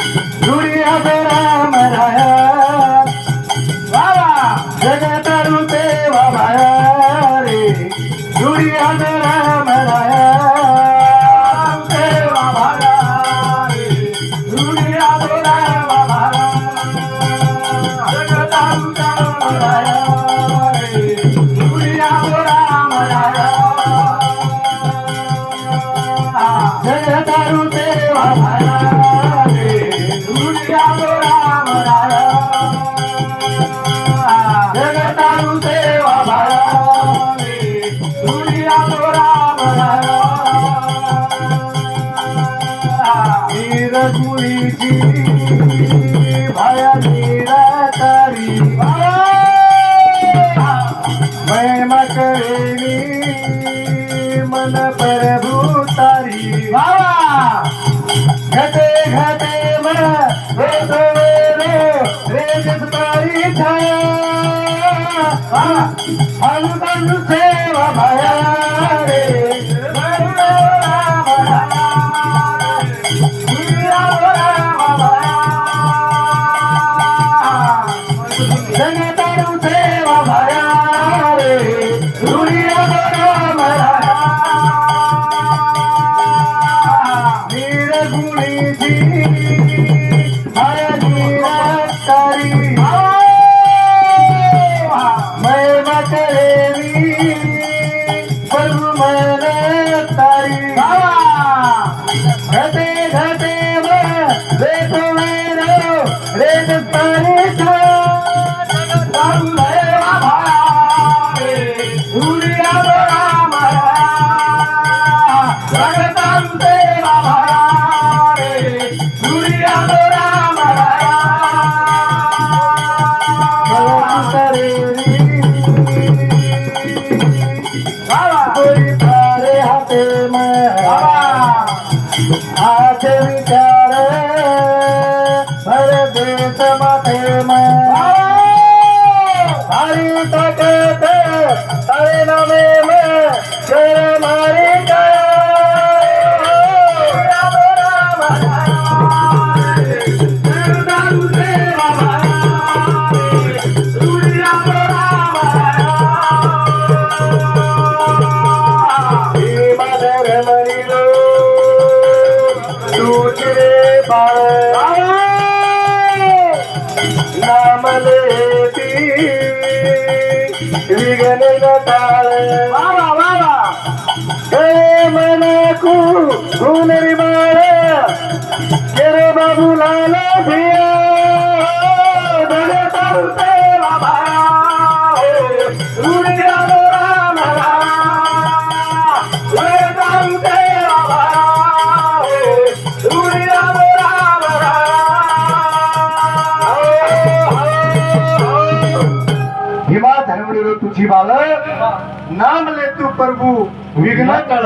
दुनिया से वीर भाया कोई विघ्न टाळ वावा वावा हे मनकू गुणरी बाळ केरे बाबू नाम ले तू प्रभू विघ्न कळ.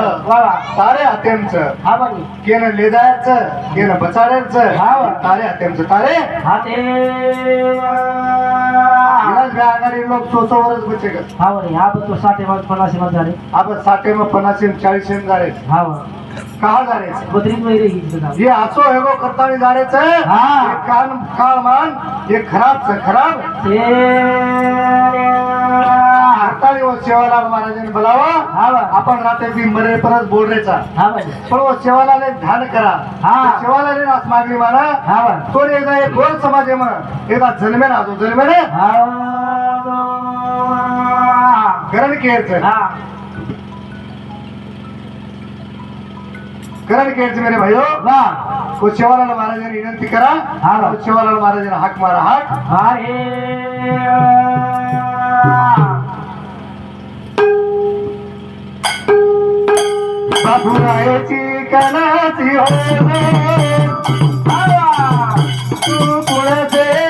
तारे हातेमच केन लेदायचं केन बचाड्याचं तारे हातेमचं तारे? इलाज गाणारी लोक सोसोवरच बचे ग. आपण साठे मग पन्नास चाळीस झाले. कहा जायचं हे असो हे गो करताना हा. हे कान काळ मान हे खराबच खराब. हाताने व सेवालाल महाराजांनी बोलावा. आपण रात्री बी मरे परत बोलण्याचा पण व सेवालाले ध्यान करा. हा. सेवालाले नाच मागणी मारा. तो एकदा एक गोल समाज म्हण एकदा जन्मे ना तो जन्मे रे करण केअरचं करण केअरचं मेरे भाईयो तो शिवालाल महाराजांनी विनंती करा. हा. तो शिवालाल महाराजांनी हाक मारा हाक. बाबुरायाची कणाची हो तू पुढचे तले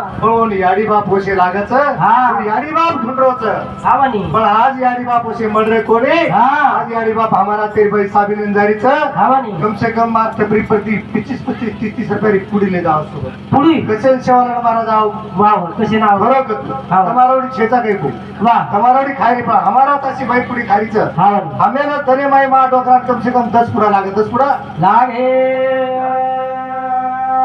पण याडी बाप होशे लागाच? याडी बाप ठुंडरोच पण आज याडी बाप होशे मडरे कोणी? आज याडी बाप हमारा ते भाई साबिन जारीच? कम से कम मात्र प्रति पच्चीस पच्चीस तीस तीस रुपये पुढील जाव सोबत. कसे शेवाला मारा जाव वा कसे नाव? बरोबर. तमारावडी छेचा काही कोण? वा. तमारावडी खायरी पा हमारा तशी भाई पुढे खारीच हमेला तरी माय मा डोकरात कम से कम दस पुरा लागत दस पुढा लागे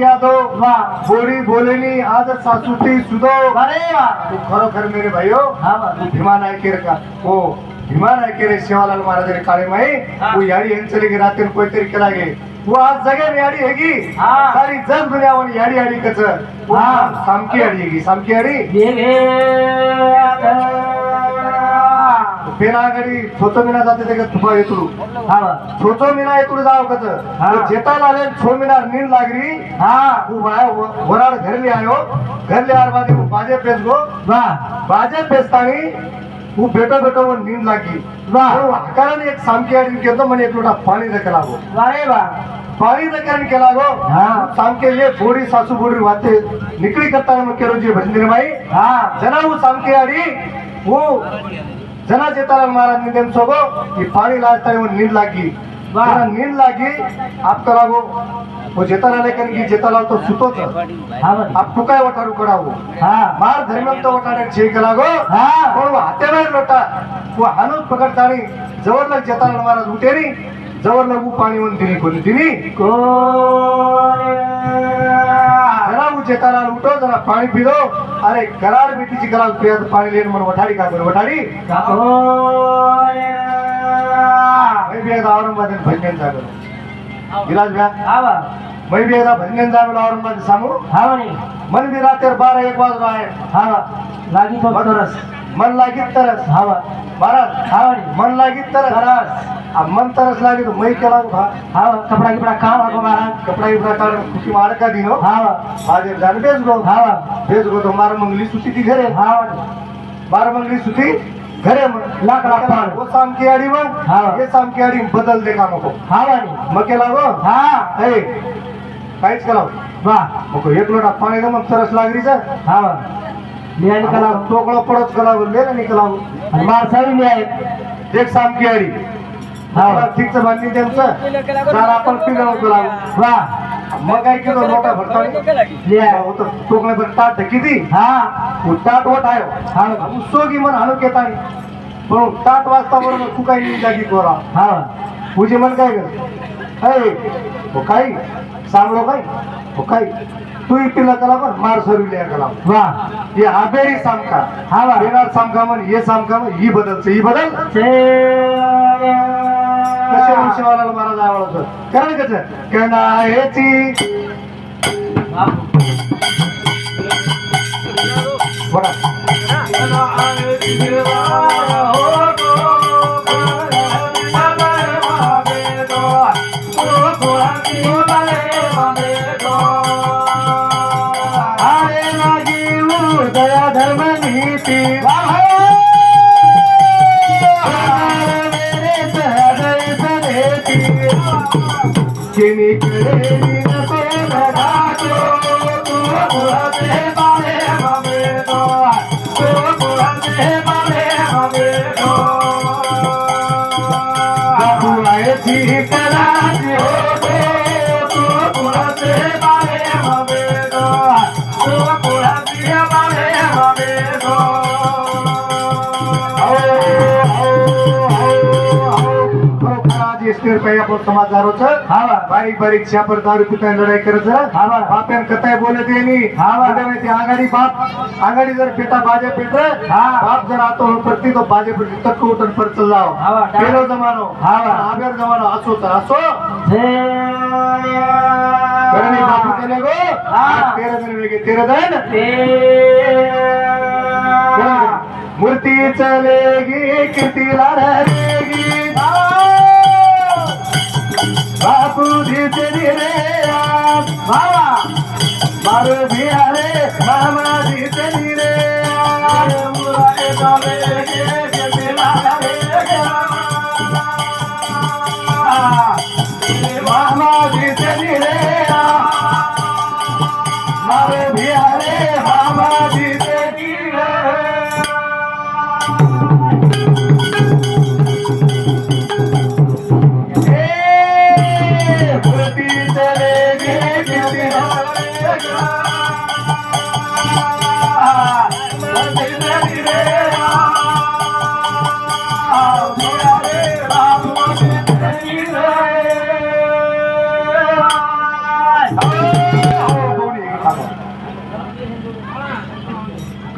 यादो वाह बोली बोलेनी आज सासुती सुदो. अरे वाह खरो खर मेरे भाई हो हा तू भीमा नायकेर का? हो भीमा नायकेर शिवालाल महाराजाने काळे माई. यारी याडी यांचली की रात्री कोणतरी केला गे. वो आज जगेन याडी हेगी सारी जग दुनियावर याडी याडी कच. हा. सामकी याडी हेगी सामकी याडी पेनागरी छोटो मिना जाते ते तुपा येतुडू हा. छोटो मिना येतुडू जाव कत जेता लाले छो मिना नीन लागरी. हा. उभा वराड घरली आयो हो. घरली आर बाजे बाजे पेसगो हो. वा. बाजे पेसतानी उ बेटो बेटो वर नीन लागी वा. हकाराने एक सामकी आडी केतो मने एक लोटा पाणी रखला गो हो. वारे वा पाणी रखन केला गो हा. सामके ये थोड़ी सासू बोडी वाते. निकली करता मग केरो जी भजनी बाई. हा. जना उ सामकी आडी उ जना चेतालाल महाराज ने जन सोबो की पानी लाजता है वो नींद लागी जना नींद लागी आपका लागो. वो जेतालाल है कन की जेतालाल तो सुतो था आप टुकाय वटारू कड़ावो हां. मार धर्मम तो वटारे छे के लागो हां पण हाते बाहेर लोटा वो हानून महाराज उठेरी जवळला ऊ पाणी दिनी कोणी. दिनी जरा जेताराम उठो जरा पाणी पिलो. अरे कराड बेटीची कराड पियात पाणी लेन म्हणून वठाडी का बरं वठाडी औरंगाबाद भजन झालं विराज भ्या. मै बी. एकदा भजन झालं औरंगाबाद सांगू? मन बी रात्र बारा एक वाजलो आहे. लागी तरस. मन लागीत तरच हावा महाराज नाही मन लागीत तरच तरस. मन तरस लागे तो मै भा हावा कपडा गिपडा काम हाको महाराज कपड़ा ही प्रकार खुशी मार का दिनो हावा आज जान बेच गो हावा बेच गो तो मार मंगली सुती थी घरे. हावा मार मंगली सुती घरे लाख लाख पाण. वो शाम की आड़ी मग हा. ये शाम की आड़ी बदल दे काम को हावा नाही मग केला गो. हा. ए काहीच केला वा. मग एक लोटा पाणी मग तरस लागरी जा. हावा मी आणि कला टोकळा पडत कला गो ले नाही कला आणि माणसावी मी आहे. एक शाम की आड़ी. ठीक बांधली त्यांचं. चार आपण पिलं कला वा. मग काय केलं? लोटा भरता टोकळे पर टाट किती? हा. टाट वट आयो हावा उसोगी मन हाणू केतानी पण सात वाजता बरोबर तू काही जागी कोरा. हा. तुझे मन काय कर हो काही? सांगलो काय हो काही. तू पिला कला पण मार सरुलिया कला वा. ये हाबेरी सामका हा वा. येणार सामका म्हण ये सामका म्हण ही बदलच ही बदल. कसे वंशवाला मारा जावं कारण कसं? कणायची बघा Thank you. समाजारोचं हा वा बारीक बारीक शापर दारू पिता लढाई करत जरा हा वा बाप्यान कताय बोलत येणी हा वा. म्हणजे आघाडी बाप आघाडी जर पेटा बाजे पेट हा. बाप जर आतो प्रति तो बाजे पेट तक उठन पर चल जाओ हा. पेरो जमानो हा वा. आब्यार जमानो असो तर असो. करणे बापू केले गो. हा. तेरा जण वेगळे तेरा जण मूर्ती चलेगी कीर्तीला रहेगी बापू धीचे रे बाबा मारो भिया रे मामा धीचे रे मामा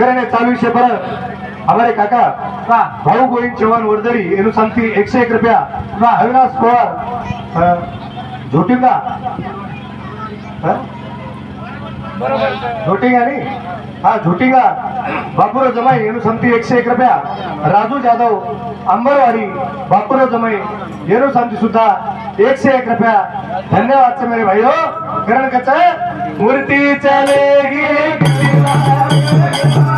કરીને ચાલુ છે પરત અમારે કાકા ભાઉ ગોવિંદ ચૌહાણ વરદરી એનું સંતી એકસો એક રૂપિયા અવિનાશ પવાર જોટિંગા જોટિંગા નહીં હા જોટિંગા બાપુરો જમાઈ એનું સંતી એકસો એક રૂપિયા રાજુ જાधव अंबरवाडी बापूराव जमाई येरो शांती सुद्धा एकशे एक रुपया धन्यवाद से मेरे भाइयों कारण कसं मूर्ती चाले गेली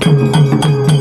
तू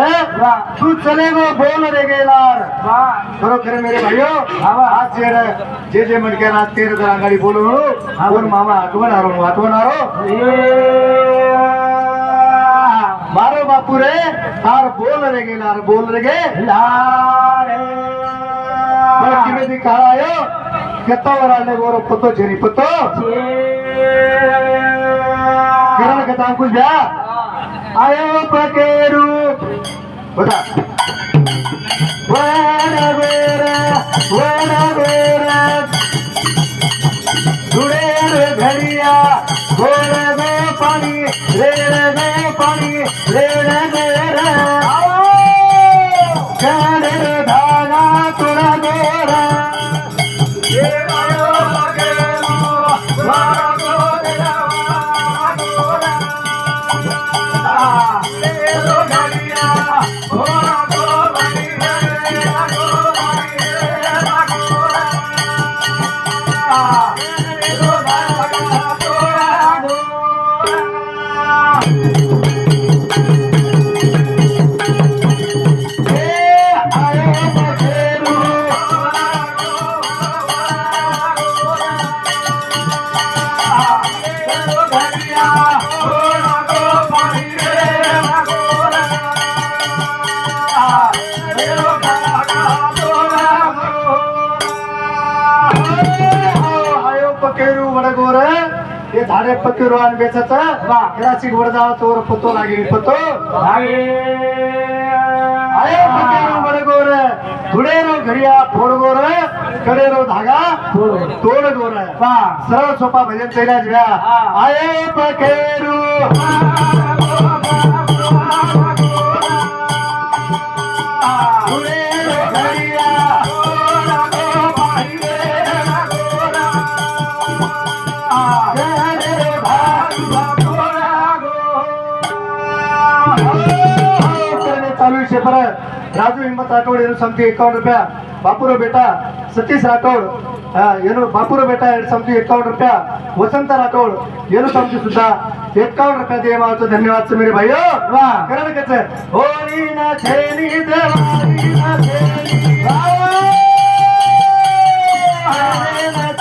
वा तू चले गो बोल रे गेलार. वा. बरोबर मेरे भाइयो आवा. आज जे जे जे म्हणके आज तेर जरा गाडी बोलू. कोण मामा आठवण आरो आठवण आरो ए. मारो बापू रे तार बोल रे गेलार बोल रे गे. लारे. काळ आयो कतावर आले गोरो पतो झेरी पतो. किरण कथा अंकुश द्या आयो पकेरू. बता वन वेरा वन वेरा. घड़िया गोर पानी रेड़ में पानी रेड़ हे झाडे पकेरू आणि बेचाच. वर जावा तोर पतो लागेल पतो आयो रो वडगोर फोड गोरकडे रो धागा तोड गोर सरळ सोपा भजन कैलाच घ्या. आयो पखेरू. ಅಧ್ಯಕ್ಷೆ ಪರ ರಾಜು ಹಿಮ್ಮತ್ ರಾಠೋಡ್ ಏನು ಸಮಿತಿ ಎಕಾವನ್ ರೂಪಾಯಿ ಬಾಪುರ ಬೇಟ ಸತೀಶ್ ರಾಠೋಡ್ ಏನು ಬಾಪುರ ಬೇಟ ಎರಡು ಸಮಿತಿ ಎಕಾವನ್ ರೂಪಾಯಿ ವಸಂತ ರಾಠೋಡ್ ಏನು ಸಮಿತಿ ಸುದ್ದ ಎಕಾವನ್ ರೂಪಾಯಿ ದೇವಾವತ್ತು ಧನ್ಯವಾದ ಸಮೀರಿ ಭಯ್ಯೋ ಕನ್ನಡ ಕಚೆ ಓರಿನ ಚೇನಿ ದೇವಾರಿನ ಚೇನಿ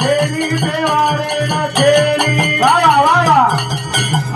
ಚೇನಿ ದೇವಾರಿನ ಚೇನಿ ವಾ ವಾ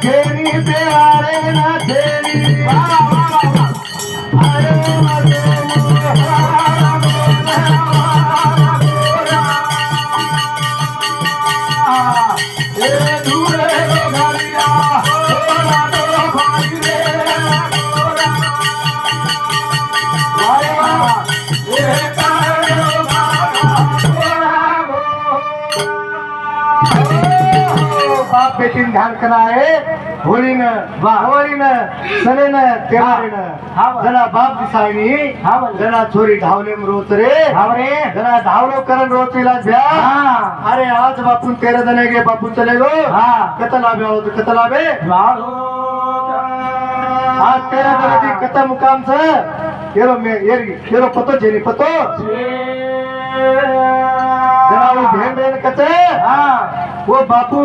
again. ध्यान आहे. होळीनं होळीनं सनेनं तेवारीनं जरा बाप दिसायनी. जरा छोरी धावले रोज रे. जरा धावलो करण तिला द्या. अरे आज बापून तेरा जण गे बापून चले गो. कत लाभे आहोत कत लाभे? आज तेरा जण कत मुकामच? येरो मे येरो पतो जेनी पतो. जरा भेन भेन कच वो बापू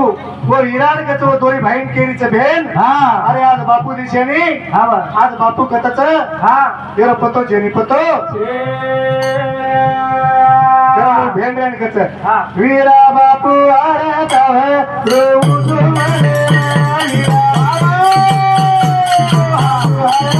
वो इराण कच वो दोरी भाईन केरीच भेन. अरे आज बापू दिशेनी आज बापू कतच येरो पतो जेनी पतो. भेन भेन कच वीरा बापू आरे तव रोऊ सुमने वीरा बापू आरे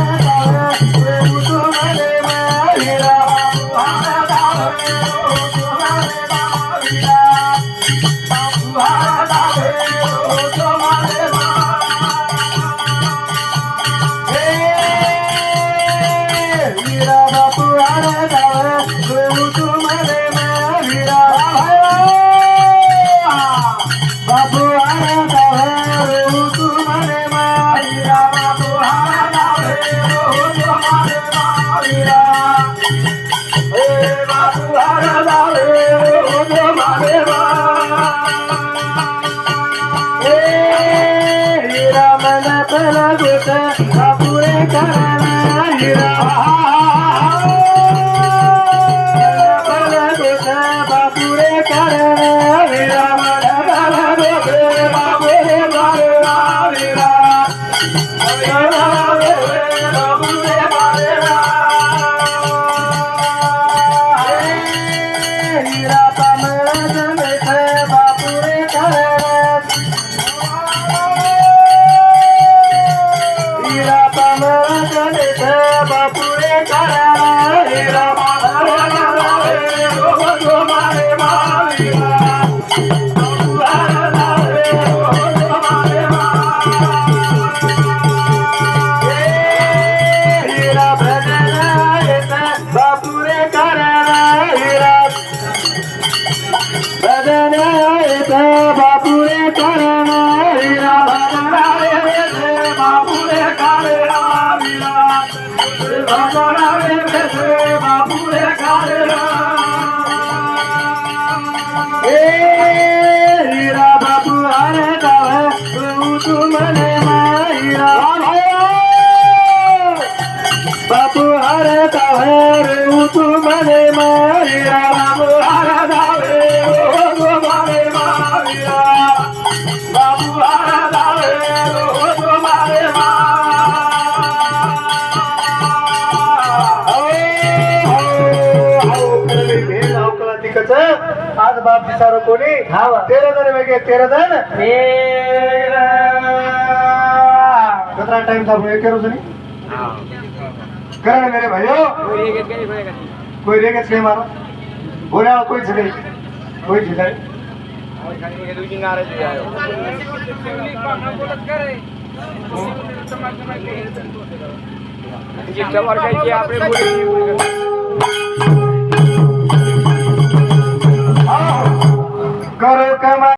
हिरा आज बाप विचारो कोणी तेरा जण वेगळे तेरा जण कतरा टाइम था एक करो जनी करण मेरे भाइयों कोई रेगेच नहीं मारा? बोला कोई झगड़े? कोई झगड़े? ا کي ني هدوين ناره تي